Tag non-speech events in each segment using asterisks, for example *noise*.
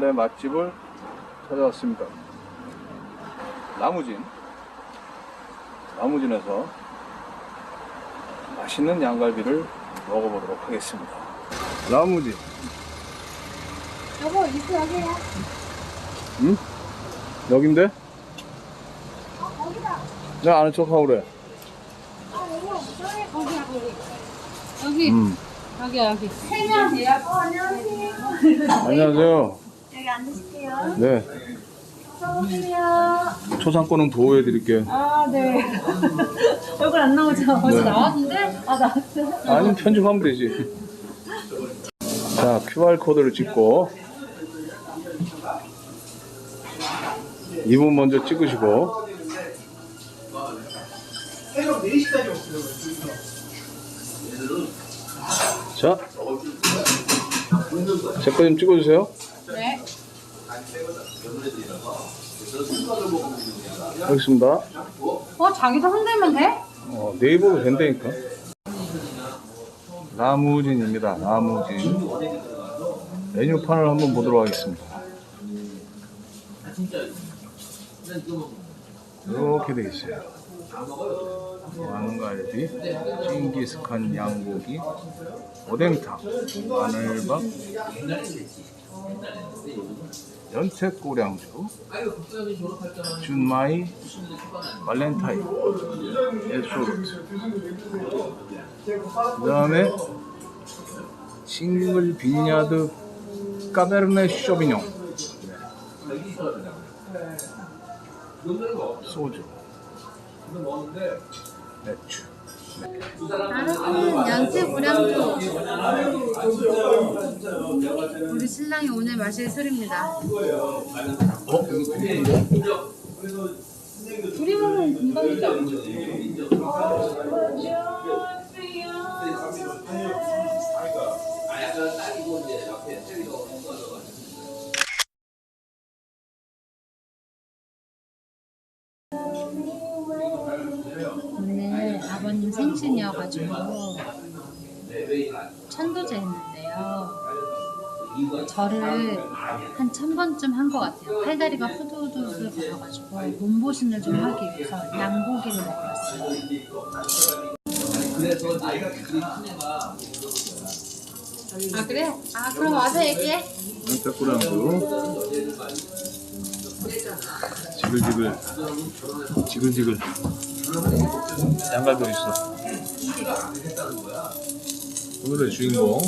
원래 맛집을 찾아왔습니다. 나무진. 나무진에서 맛있는 양갈비를 먹어보도록 하겠습니다. 나무진. 여보 이거 여기야. 응? 여긴데? 어 거기다. 내가 아는 척하고 그래. 아 여보 저기 거기야 거기. 여기 음. 여기 여기. 예약. 어 안녕하세요. 안녕하세요. 앉으실게요. 네. 어서오세요. 초상권은 보호해 드릴게요. 아 네. *laughs* 얼굴 안 나오죠? 벌써 네. 나왔는데? 아 나왔어요. 아니면 편집하면 되지. 자, QR코드를 찍고 2분 먼저 찍으시고 자, 제 거 좀 찍어주세요. 네. 알겠습니다. 어 자기도 흔들면 돼? 어, 네이버로 된다니까. 나무진입니다. 나무진. 메뉴판을 한번 보도록 하겠습니다. 이렇게 돼 있어요. 왕갈비, 징기스칸 양고기, 오뎅탕, 마늘밥, 연태꼬량주, 준마이, 발렌타인, 에소르트. 그 다음에 싱글 빈야드 까베르네 쇼비뇽. 소주. 맥주 연체 고량주 우리 신랑이 오늘 마실 술입니다. 어? 둘이 먹으면 금방이죠 생신이어가지고 천도제 했는데요 저를 한 천 번쯤 한 것 같아요. 팔다리가 후두두두 걸려가지고 몸보신을 좀 하기 위해서 양고기를 먹었어요. 아 그래? 아 그럼 와서 얘기해. 연태꼬량주 지글지글 지글지글 양갈비 있어 오늘의 주인공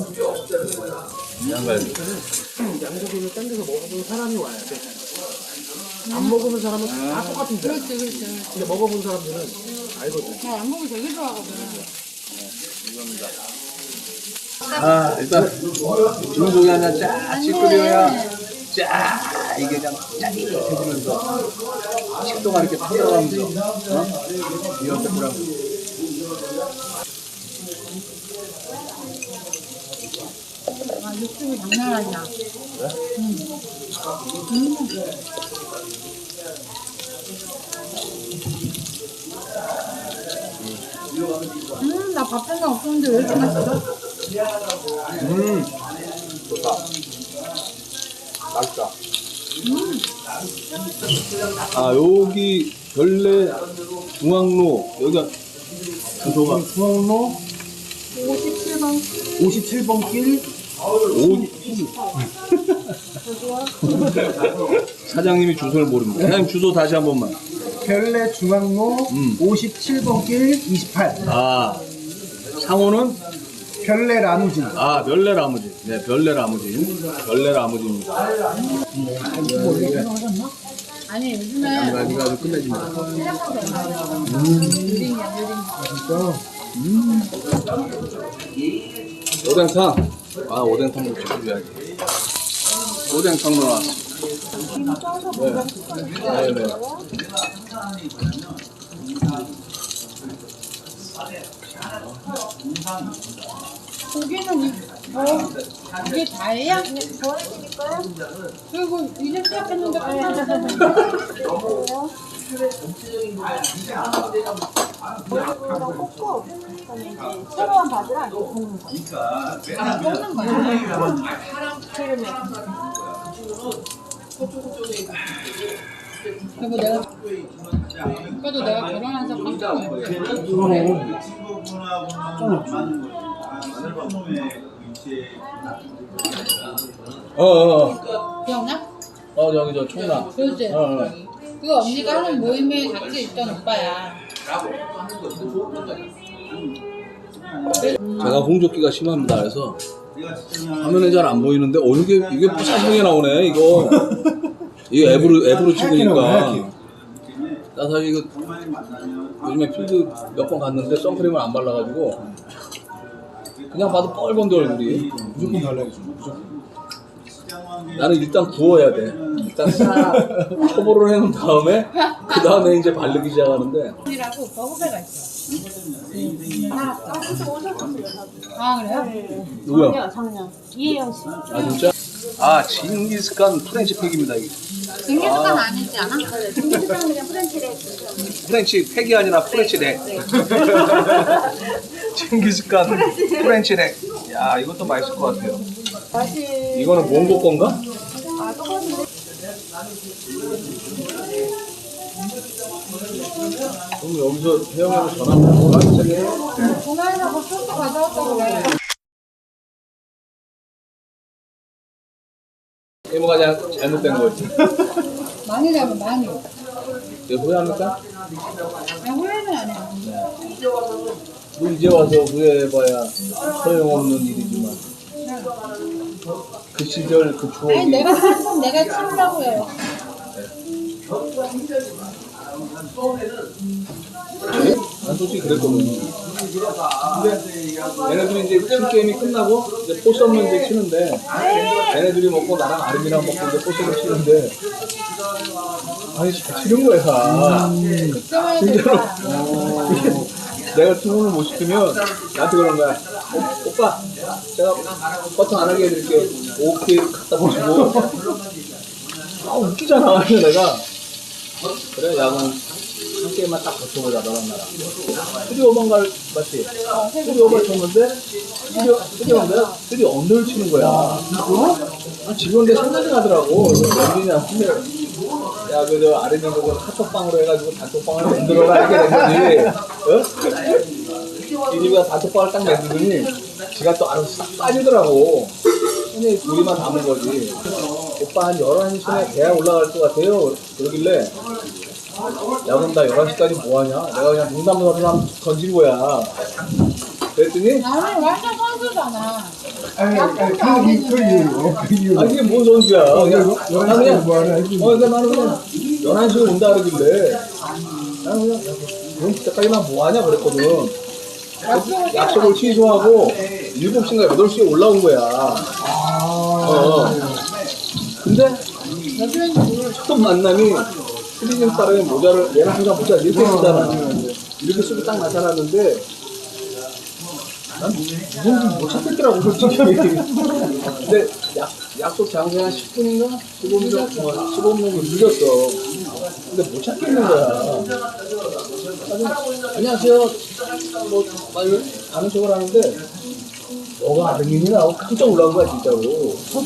양갈비 양고기를 딴 데서 먹어본 사람이 와야 돼. 안 먹어본 사람은 다 똑같은데. 그렇지 그렇지. 근데 먹어본 사람들은 알거든. 나 양고기 되게 좋아하거든. 아 일단 중속이 하나 쫙 찌끄려야 쫙 이게 그냥 짜릿해지면서 식도가 이렇게 터져가면서 어? 이 연태꼬량주 아 육즙이 장난 아니야. 음, 나 밥 생각 없었는데 왜 이렇게 맛있어? 음 좋다. 맛있다. 아 여기 별내 중앙로 여기가 주소가 중앙로? 57번. 57번 길 오. 사장님이 주소를 모릅니다. 사장님 주소 다시 한 번만. 별내 중앙로 음. 57번 길 28. 아. 상호는? 별내 라무진. 아 별내 라무진. 네 별내 라무진. 별내 라무진입니다. 아니 요즘에 아주 끝내줍니다 유린이야 유린. 오뎅탕 아 오뎅 탕도 지켜줘야지 오뎅 탕도 나왔어 네. 네, 네. 고기는 이, 뭐 이게 다예요? 그리고 이제 시작했는데 *laughs* 끝났어. 새로운 바지랑 이렇게 볶는 거. 아, 먹는 거야. 기름에. 그리고 내가 그래도 내가 결혼해서 깜짝 놀랐어. 어, 어, 어. 기억나? 어, 여기 저. 어, 어. 그 언니가 하는 모임에 같이 있던 오빠야. 제가 홍조기가 심합니다. 그래서 화면에 잘 안 보이는데 어 이게 이게 부사성이 나오네 이거. 이거 앱으로 앱으로 찍으니까. 나 사실 이거 요즘에 필드 몇 번 갔는데 선크림을 안 발라가지고 그냥 봐도 뻘건데 얼굴이. 무조건 달라야죠. 무조건. 나는 일단 구워야 돼. 일단 싹 초보를 해놓은 다음에 그 다음에 이제 바르기 시작하는데 오빠 후배가 있어. 아, 아, 오셨었어요. 아 그래요? 누구야? 작년. 이혜영 씨. 아 진짜? 아 징기스칸 프렌치 팩입니다 이게. 징기스칸 아니지 않아? 김기수랑 그냥 프렌치래. 프렌치 팩이 아니라 프렌치 넥. *laughs* 징기스칸 프렌치 넥. 야 이것도 맛있을 것 같아요. 맛이. 이거는 몽고 건가? 아, 똑같은데. 그럼 여기서 태영이하고 전화하면 뭐라? 전화해서 그 소스 가져왔다고 그래. 이모가 그냥 잘못된 거지. 많이 잡아 많이. 이거 후회합니까? 아니 후회는 아니야. 뭐 이제 와서 후회해봐야 소용없는 일이지만 그 시절 그 아니 추억이 내가 살면 내가 치우려고 해요. 난 솔직히 그랬거든. 근데 얘네들이 이제 팀 게임이 끝나고 이제 포섬을 이제 치는데 얘네들이 먹고 나랑 아름이랑 먹고 이제 포섬을 치는데 아니 잘 치는 거야. 진짜로. 오빠. 내가 투혼을 못 시키면 나한테 그런 거야. 어, 오빠, 제가 버튼 안 하게 해드릴게요. 오케이 갖다 보시고. 아 웃기잖아. 내가 그래 야구는 한 게임만 딱 버텨보자 너랑 나랑. 쓰리 오번 갈 맞지? 쓰리 오번 쳤는데 쓰리 쓰리 언더야? 쓰리 언더를 치는 거야. 아, 지금 내 생각이 나더라고. 웬일이냐. 근데 야, 그, 저, 아랫님 그거 카톡방으로 해가지고 단톡방을 만들어라 이렇게 된 거지. 어? 이니가 단톡방을 딱 만들더니 지가 또 알아서 싹 빠지더라고. 근데 둘이만 담은 거지. 오빠 한 11시쯤에 대학 올라갈 것 같아요. 그러길래 야 그럼 나 11시까지 뭐하냐? 내가 그냥 농담으로 그냥 던진 거야. 그랬더니 나는 완전 선수잖아. 아니, 아니, 그, 이- 그 이유로. 그 이유로. 아 이게 뭔 선수야. 그냥 열한 나 시에 그냥 뭐 하나 해주지. 어, 그러니까 나는 그냥 11시에 온다 그러길래 나는 그냥 야, 그럼 그때까지만 뭐하냐 그랬거든 약속을 약속을 취소하고 7시인가 8시에 올라온 거야 아, 어. 근데 몇 년인지 모르겠어. 처음 만남이 스리징 사람의 모자를 얘는 항상 모자 이렇게 쓰잖아. 이렇게 쓰고 딱 나타났는데 난 누군지 못 찾겠더라고 솔직히. 근데 약, 약속 장소에 한 10분인가? 15분, 15분 늦었어. 근데 못 찾겠는 거야. 그래서 안녕하세요. 뭐 말, 아는 척을 하는데 너가 아드님이나 하고 깜짝 놀란 거야 진짜로. 첫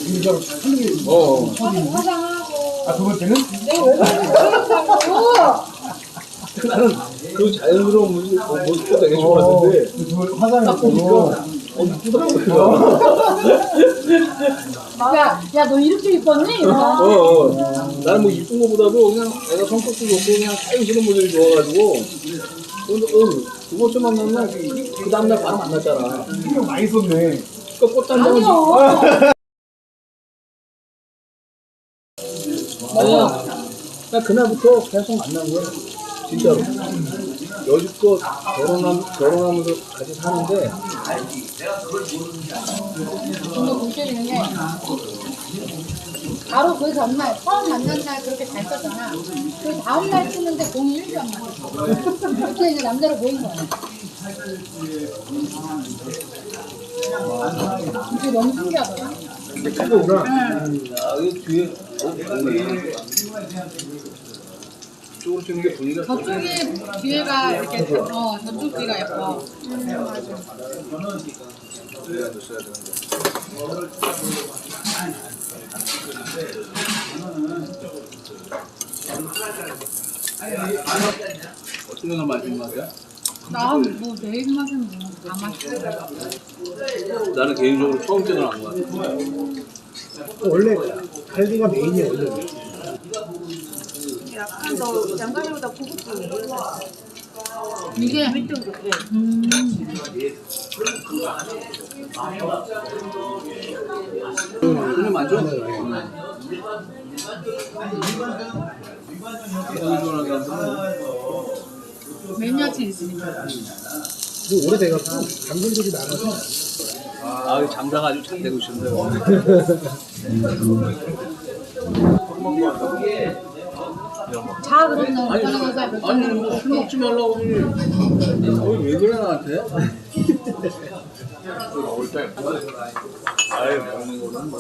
틀린 게 있어. 어 화장하고. 아, 두 번째는? 내가 왜 그러냐고. 나는 그 자연스러운 모습, 어, 모습도 되게 어, 좋았는데 그 두, 화장을 했고. 어 이쁘더라고요. *laughs* 야, 야, 너 이렇게 이뻤니? 어. 어. 나는 뭐 이쁜 거보다도 그냥 내가 성격도 좋고 그냥 자연스러운 모습이 좋아가지고 근데 어, 두 번째 만난 날그 다음날 바로 만났잖아. 신경 많이 썼네. 그 꽃단장은 아니요. 아니야. 나 그날부터 계속 만난 거야. 진짜로. 여지껏 결혼함, 결혼하면서 같이 사는데 근데 웃기는 게 바로 그 전날 처음 만난 날 그렇게 잘 썼잖아. 그 다음 날 쓰는데 공이 1도 안 맞았어. 그때 이제 남자로 보인 거야. 이게 너무 신기하더라. 크구나. 아, 이 뒤에 어. 이쪽으로 찍는 게 분위기가 저쪽이 뒤에가 이렇게 어 저쪽 뒤가 예뻐. 분위기가 더 써야 되는데. 어떻게 가 맛있는 맛이야? 나뭐내 입맛은 뭐다 맛있어. 나는 개인적으로 처음 찍어놓은 거 같아. 원래 갈비가 메인이야 원래. 약간 더 양갈비보다 고급지네. 이게 음, 많죠? 이상한 줄 알았는데 매니아층 있으니까. 이거 오래돼갖고 당근들이 나가서 아, 이 장사가 아주 잘 되고 있는데요. 자 그럼 너 아니, 가서 아니 뭐 술 먹지 말라고 그러니 거기 왜 그래 나한테? 먹을 때 아예 먹는 거는 뭐.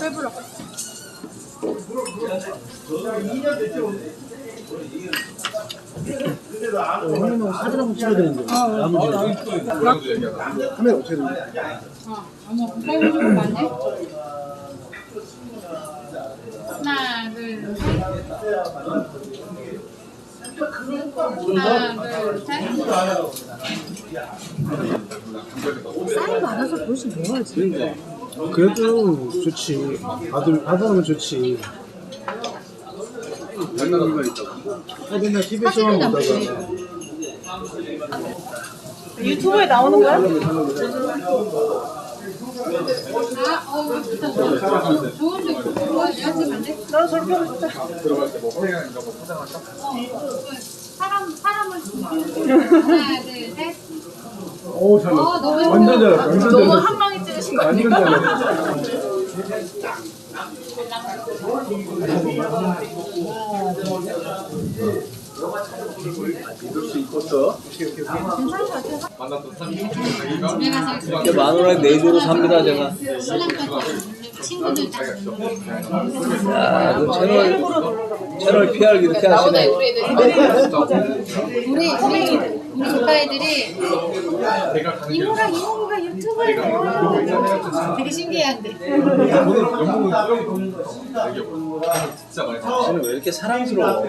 배불러. 형님하고 사진 한번 찍어야 되는데. 카메라 어떻게 되는 거야? 어, 어머, 빨리 좀 많네. 하나, 둘, 셋. 하나, 둘, 셋. 쌀이 많아서 도대체 뭐 하지? 그러니까 그래도 좋지. 아들 아들하면 좋지. 장난기가 있다고. 아 맨날 TV에서만 보다가 유튜브에 나오는 거야? 아, 어, 좋다, 좋다. 좋은데, 좋아. 내한테 갈래? 나도 저렇게 하고 싶다. 사람, 사람을 하나, 둘, 셋. 오 잘. 어, 너무 완전 잘. 완전 잘. 너무 한 방에 찍으신 거 아니야? *laughs* 이렇게 만 원에 네 조로 삽니다 제가. 친구들 다 야, 그 채널 채널 PR 이렇게 하시네. 우리 우리 우리 조카 애들이 이모랑 이모가 유튜브에서 되게 신기해한데 당신은 왜 이렇게 사랑스러워?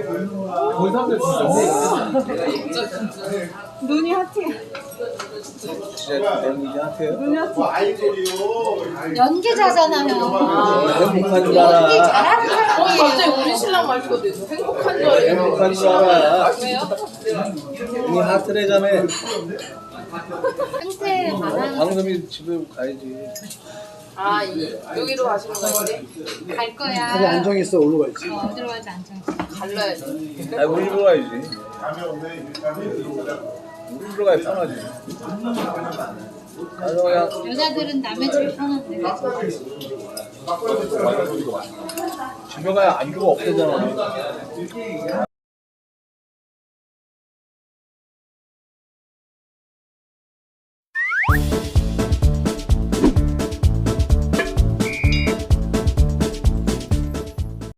눈이 하트야. 진짜 그런 얘기 하세요? 연기자잖아요. 행복한 줄 연기 알아. 잘하는 사람이에요. 우리 신랑 말투도 행복한 줄 알아요. 행복한 줄 알아. 왜요? 이 하트래자매 상태에 관한 방금이 집에 가야지. 아, 이, 여기로 가시는 이제? 갈 거야. 안정있어 올라가야지. 어, 어디로 가지 않죠. 갈라야지. 아, 우리 집으로 가야지. 우리 집으로 가야 편하지. 가서 그냥 여자들은 남의 집이 편한데 집에 가야 안주가 없대잖아.